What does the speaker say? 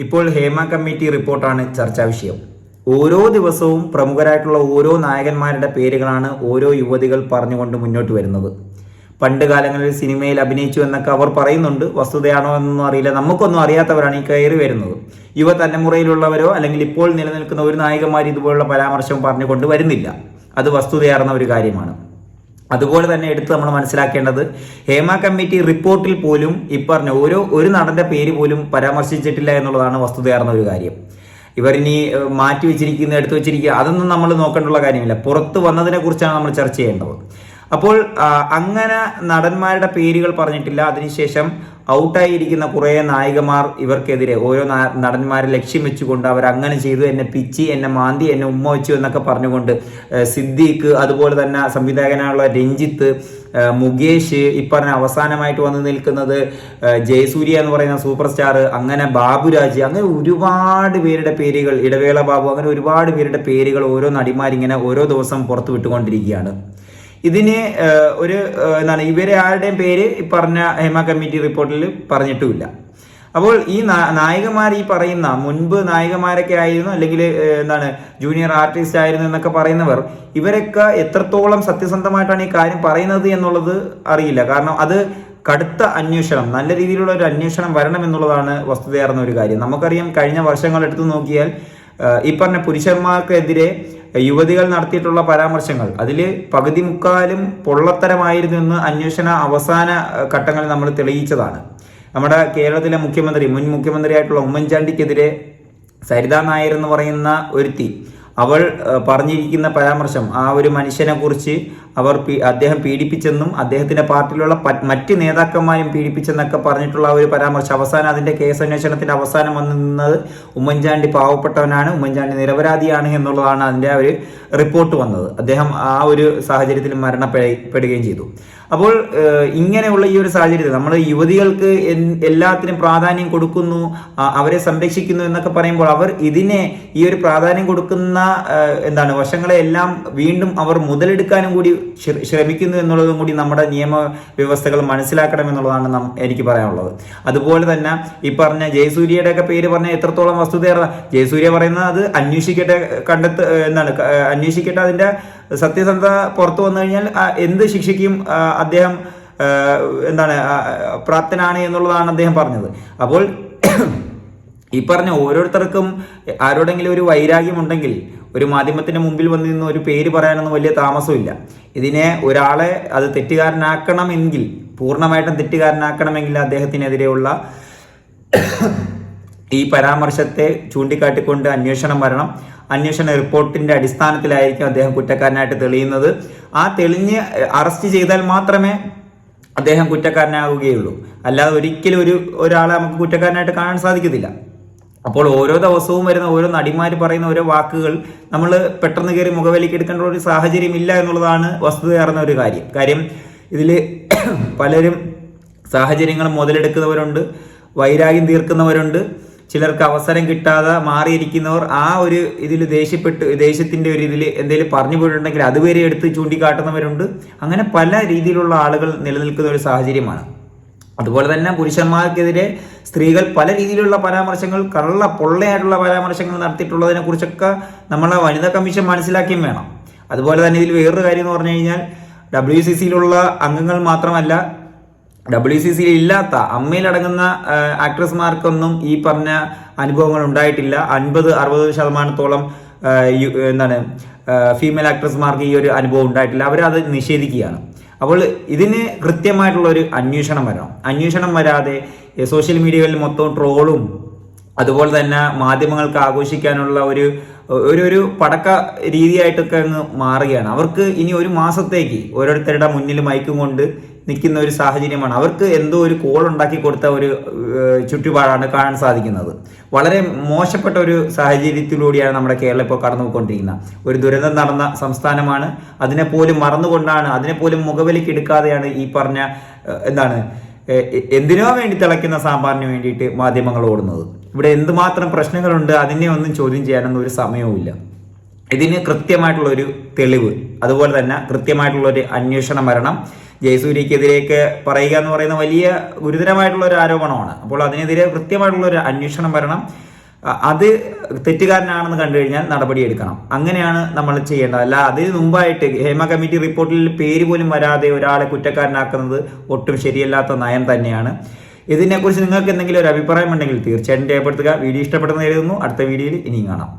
ഇപ്പോൾ ഹേമ കമ്മിറ്റി റിപ്പോർട്ടാണ് ചർച്ചാ വിഷയം. ഓരോ ദിവസവും പ്രമുഖരായിട്ടുള്ള ഓരോ നായകന്മാരുടെ പേരുകളാണ് ഓരോ യുവതികൾ പറഞ്ഞുകൊണ്ട് മുന്നോട്ട് വരുന്നത്. പണ്ട് കാലങ്ങളിൽ സിനിമയിൽ അഭിനയിച്ചു എന്നൊക്കെ അവർ പറയുന്നുണ്ട്. വസ്തുതയാണോ എന്നൊന്നും അറിയില്ല. നമുക്കൊന്നും അറിയാത്തവരാണ് ഈ കയറി വരുന്നത്. യുവ തലമുറയിലുള്ളവരോ അല്ലെങ്കിൽ ഇപ്പോൾ നിലനിൽക്കുന്ന ഒരു നായികമാർ ഇതുപോലുള്ള പരാമർശം പറഞ്ഞുകൊണ്ട് വരുന്നില്ല. അത് വസ്തുതയാർന്ന ഒരു കാര്യമാണ്. അതുപോലെ തന്നെ എടുത്ത് നമ്മൾ മനസ്സിലാക്കേണ്ടത് ഹേമ കമ്മിറ്റി റിപ്പോർട്ടിൽ പോലും ഇപ്പറഞ്ഞ പറഞ്ഞ ഓരോ ഒരു നടന്റെ പേര് പോലും പരാമർശിച്ചിട്ടില്ല എന്നുള്ളതാണ് വസ്തുതയാർന്ന ഒരു കാര്യം. ഇവർ ഇനി മാറ്റി വെച്ചിരിക്കുന്ന എടുത്തു വെച്ചിരിക്കുക അതൊന്നും നമ്മൾ നോക്കേണ്ടുള്ള കാര്യമില്ല. പുറത്ത് വന്നതിനെ കുറിച്ചാണ് നമ്മൾ ചർച്ച ചെയ്യേണ്ടത്. അപ്പോൾ അങ്ങനെ നടന്മാരുടെ പേരുകൾ പറഞ്ഞിട്ടില്ല. അതിനുശേഷം ഔട്ടായിരിക്കുന്ന കുറേ നായികമാർ ഇവർക്കെതിരെ ഓരോ നടന്മാരെ ലക്ഷ്യം വെച്ചുകൊണ്ട് അവർ അങ്ങനെ ചെയ്തു. എന്നെ പിച്ചി എന്നെ മാന്തി എന്നെ ഉമ്മ വെച്ചു എന്നൊക്കെ പറഞ്ഞുകൊണ്ട് സിദ്ദീഖ് അതുപോലെ തന്നെ സംവിധായകനായുള്ള രഞ്ജിത്ത് മുകേഷ് ഇപ്പറഞ്ഞ പറഞ്ഞ അവസാനമായിട്ട് വന്ന് നിൽക്കുന്നത് ജയസൂര്യ എന്ന് പറയുന്ന സൂപ്പർ സ്റ്റാർ അങ്ങനെ ബാബുരാജ് അങ്ങനെ ഒരുപാട് പേരുടെ പേരുകൾ ഇടവേള ബാബു അങ്ങനെ ഒരുപാട് പേരുടെ പേരുകൾ ഓരോ നടിമാരിങ്ങനെ ഓരോ ദിവസം പുറത്തു വിട്ടുകൊണ്ടിരിക്കുകയാണ്. ഇതിന് ഒരു എന്താണ് ഇവരെ ആരുടെയും പേര് ഈ പറഞ്ഞ ഹേമ കമ്മിറ്റി റിപ്പോർട്ടിൽ പറഞ്ഞിട്ടുമില്ല. അപ്പോൾ ഈ നായകന്മാർ ഈ പറയുന്ന മുൻപ് നായികമാരൊക്കെ ആയിരുന്നു അല്ലെങ്കിൽ എന്താണ് ജൂനിയർ ആർട്ടിസ്റ്റ് ആയിരുന്നു എന്നൊക്കെ പറയുന്നവർ ഇവരൊക്കെ എത്രത്തോളം സത്യസന്ധമായിട്ടാണ് ഈ കാര്യം പറയുന്നത് എന്നുള്ളത് അറിയില്ല. കാരണം അത് കടുത്ത അന്വേഷണം നല്ല രീതിയിലുള്ള ഒരു അന്വേഷണം വരണം എന്നുള്ളതാണ് വസ്തുതയാർന്ന ഒരു കാര്യം. നമുക്കറിയാം കഴിഞ്ഞ വർഷങ്ങൾ എടുത്തു നോക്കിയാൽ ഈ പറഞ്ഞ പുരുഷന്മാർക്കെതിരെ യുവതികൾ നടത്തിയിട്ടുള്ള പരാമർശങ്ങൾ. അതിൽ പകുതി മുക്കാലും പൊള്ളത്തരമായിരുന്നു എന്ന് അന്വേഷണ അവസാന ഘട്ടങ്ങൾ നമ്മൾ തെളിയിച്ചതാണ്. നമ്മുടെ കേരളത്തിലെ മുഖ്യമന്ത്രി മുൻ മുഖ്യമന്ത്രിയായിട്ടുള്ള ഉമ്മൻചാണ്ടിക്കെതിരെ സരിതാ നായർ എന്ന് പറയുന്ന ഒരുത്തി അവൾ പറഞ്ഞിരിക്കുന്ന പരാമർശം ആ ഒരു മനുഷ്യനെ കുറിച്ച് അവർ അദ്ദേഹം പീഡിപ്പിച്ചെന്നും അദ്ദേഹത്തിന്റെ പാർട്ടിയിലുള്ള മറ്റ് നേതാക്കന്മാരും പീഡിപ്പിച്ചെന്നൊക്കെ പറഞ്ഞിട്ടുള്ള ഒരു പരാമർശം. അവസാനം അതിന്റെ കേസ് അന്വേഷണത്തിന്റെ അവസാനം വന്നു നിന്നത് ഉമ്മൻചാണ്ടി പാവപ്പെട്ടവനാണ് ഉമ്മൻചാണ്ടി നിരപരാധിയാണ് എന്നുള്ളതാണ് അതിന്റെ ഒരു റിപ്പോർട്ട് വന്നത്. അദ്ദേഹം ആ ഒരു സാഹചര്യത്തിൽ മരണപ്പെടുകയും ചെയ്തു. അപ്പോൾ ഇങ്ങനെയുള്ള ഈ ഒരു സാഹചര്യത്തിൽ നമ്മൾ യുവതികൾക്ക് എല്ലാത്തിനും പ്രാധാന്യം കൊടുക്കുന്നു അവരെ സംരക്ഷിക്കുന്നു എന്നൊക്കെ പറയുമ്പോൾ അവർ ഇതിനെ ഈ ഒരു പ്രാധാന്യം കൊടുക്കുന്ന എന്താണ് വശങ്ങളെ എല്ലാം വീണ്ടും അവർ മുതലെടുക്കാനും കൂടി ശ്രമിക്കുന്നു എന്നുള്ളതും കൂടി നമ്മുടെ നിയമ വ്യവസ്ഥകൾ മനസ്സിലാക്കണം എന്നുള്ളതാണ് നം എനിക്ക് പറയാനുള്ളത്. അതുപോലെ തന്നെ ഈ പറഞ്ഞ ജയസൂര്യയുടെ ഒക്കെ പേര് പറഞ്ഞ എത്രത്തോളം വസ്തുത ജയസൂര്യ പറയുന്നത് അത് അന്വേഷിക്കട്ടെ കണ്ടെത്ത് എന്താണ് അന്വേഷിക്കട്ടെ അതിന്റെ സത്യസന്ധത പുറത്തു വന്നു കഴിഞ്ഞാൽ എന്ത് ശിക്ഷയ്ക്കും ആ, അദ്ദേഹം എന്താണ് പ്രാപ്തനാണ് എന്നുള്ളതാണ് അദ്ദേഹം പറഞ്ഞത്. അപ്പോൾ ഈ പറഞ്ഞ ഓരോരുത്തർക്കും ആരോടെങ്കിലും ഒരു വൈരാഗ്യം ഉണ്ടെങ്കിൽ ഒരു മാധ്യമത്തിന് മുമ്പിൽ വന്നു നിന്ന് ഒരു പേര് പറയാനൊന്നും വലിയ താമസമില്ല. ഇതിനെ ഒരാളെ അത് തെറ്റുകാരനാക്കണമെങ്കിൽ പൂർണമായിട്ടും തെറ്റുകാരനാക്കണമെങ്കിൽ അദ്ദേഹത്തിനെതിരെയുള്ള ഈ പരാമർശത്തെ ചൂണ്ടിക്കാട്ടിക്കൊണ്ട് അന്വേഷണം വരണം. അന്വേഷണ റിപ്പോർട്ടിന്റെ അടിസ്ഥാനത്തിലായിരിക്കും അദ്ദേഹം കുറ്റക്കാരനായിട്ട് തെളിയുന്നത്. ആ തെളിഞ്ഞ് അറസ്റ്റ് ചെയ്താൽ മാത്രമേ അദ്ദേഹം കുറ്റക്കാരനാവുകയുള്ളൂ. അല്ലാതെ ഒരിക്കലും ഒരു ഒരാളെ നമുക്ക് കുറ്റക്കാരനായിട്ട് കാണാൻ സാധിക്കത്തില്ല. അപ്പോൾ ഓരോ ദിവസവും വരുന്ന ഓരോ നടിമാർ പറയുന്ന ഓരോ വാക്കുകൾ നമ്മൾ പെട്ടെന്ന് കയറി മുഖവിലേക്ക് എടുക്കേണ്ട ഒരു സാഹചര്യം ഇല്ല എന്നുള്ളതാണ് വസ്തുതയാർന്ന ഒരു കാര്യം. കാര്യം ഇതിൽ പലരും സാഹചര്യങ്ങൾ മുതലെടുക്കുന്നവരുണ്ട് വൈരാഗ്യം തീർക്കുന്നവരുണ്ട് ചിലർക്ക് അവസരം കിട്ടാതെ മാറിയിരിക്കുന്നവർ ആ ഒരു ഇതിൽ ദേഷ്യപ്പെട്ട് ദേഷ്യത്തിന്റെ ഒരു ഇതിൽ എന്തെങ്കിലും പറഞ്ഞു പോയിട്ടുണ്ടെങ്കിൽ അതുവരെ എടുത്ത് ചൂണ്ടിക്കാട്ടുന്നവരുണ്ട്. അങ്ങനെ പല രീതിയിലുള്ള ആളുകൾ നിലനിൽക്കുന്ന ഒരു സാഹചര്യമാണ്. അതുപോലെ തന്നെ പുരുഷന്മാർക്കെതിരെ സ്ത്രീകൾ പല രീതിയിലുള്ള പരാമർശങ്ങൾ കള്ള പൊള്ളയായിട്ടുള്ള പരാമർശങ്ങൾ നടത്തിയിട്ടുള്ളതിനെ കുറിച്ചൊക്കെ നമ്മളെ വനിതാ കമ്മീഷൻ മനസ്സിലാക്കിയും വേണം. അതുപോലെ തന്നെ ഇതിൽ വേറൊരു കാര്യം എന്ന് പറഞ്ഞു കഴിഞ്ഞാൽ ഡബ്ല്യു സി സിയിലുള്ള അംഗങ്ങൾ മാത്രമല്ല ഡബ്ല്യു സി സിയിൽ ഇല്ലാത്ത അമ്മയിലടങ്ങുന്ന ആക്ട്രസ്മാർക്കൊന്നും ഈ പറഞ്ഞ അനുഭവങ്ങൾ ഉണ്ടായിട്ടില്ല. അൻപത് അറുപത് ശതമാനത്തോളം എന്താണ് ഫീമെയിൽ ആക്ട്രസ്മാർക്ക് ഈ ഒരു അനുഭവം ഉണ്ടായിട്ടില്ല. അവരത് നിഷേധിക്കുകയാണ്. അപ്പോൾ ഇതിന് കൃത്യമായിട്ടുള്ള ഒരു അന്വേഷണം വരണം. അന്വേഷണം വരാതെ സോഷ്യൽ മീഡിയകളിൽ മൊത്തം ട്രോളും അതുപോലെ തന്നെ മാധ്യമങ്ങൾക്ക് ആഘോഷിക്കാനുള്ള ഒരു ഒരു ഒരു പടക്ക രീതിയായിട്ടൊക്കെ അങ്ങ് മാറുകയാണ്. അവർക്ക് ഇനി ഒരു മാസത്തേക്ക് ഓരോരുത്തരുടെ മുന്നിൽ മയക്കും കൊണ്ട് നിൽക്കുന്ന ഒരു സാഹചര്യമാണ്. അവർക്ക് എന്തോ ഒരു കോൾ ഉണ്ടാക്കി കൊടുത്ത ഒരു ചുറ്റുപാടാണ് കാണാൻ സാധിക്കുന്നത്. വളരെ മോശപ്പെട്ട ഒരു സാഹചര്യത്തിലൂടെയാണ് നമ്മുടെ കേരളം ഇപ്പോൾ കടന്നു പോയിക്കൊണ്ടിരിക്കുന്നത് ഒരു ദുരന്തം നടന്ന സംസ്ഥാനമാണ്. അതിനെപ്പോലും മറന്നുകൊണ്ടാണ് അതിനെപ്പോലും പോലും മുഖവിലേക്ക് എടുക്കാതെയാണ് ഈ പറഞ്ഞ എന്താണ് എന്തിനോ വേണ്ടി തിളയ്ക്കുന്ന സാമ്പാറിന് വേണ്ടിയിട്ട് മാധ്യമങ്ങൾ ഓടുന്നത്. ഇവിടെ എന്തുമാത്രം പ്രശ്നങ്ങളുണ്ട് അതിനെ ഒന്നും ചോദ്യം ചെയ്യാനൊന്നും ഒരു സമയവുമില്ല ഇതിന് കൃത്യമായിട്ടുള്ള ഒരു തെളിവ് അതുപോലെ തന്നെ കൃത്യമായിട്ടുള്ള ഒരു അന്വേഷണം വരണം ജയസൂര്യക്കെതിരെയൊക്കെ പറയുക എന്ന് പറയുന്ന വലിയ ഗുരുതരമായിട്ടുള്ള ഒരു ആരോപണമാണ്. അപ്പോൾ അതിനെതിരെ കൃത്യമായിട്ടുള്ള ഒരു അന്വേഷണം വരണം. അത് തെറ്റുകാരനാണെന്ന് കണ്ടു കഴിഞ്ഞാൽ നടപടിയെടുക്കണം അങ്ങനെയാണ് നമ്മൾ ചെയ്യേണ്ടത്. അല്ല അതിന് മുമ്പായിട്ട് ഹേമ കമ്മിറ്റി റിപ്പോർട്ടിൽ പേര് പോലും വരാതെ ഒരാളെ കുറ്റക്കാരനാക്കുന്നത് ഒട്ടും ശരിയല്ലാത്ത നയം തന്നെയാണ്. ഇതിനെക്കുറിച്ച് നിങ്ങൾക്ക് എന്തെങ്കിലും ഒരു അഭിപ്രായം ഉണ്ടെങ്കിൽ തീർച്ചയായിട്ടും രേഖപ്പെടുത്തുക. വീഡിയോ ഇഷ്ടപ്പെടുന്ന എഴുതുന്നു അടുത്ത വീഡിയോയിൽ ഇനിയും കാണാം.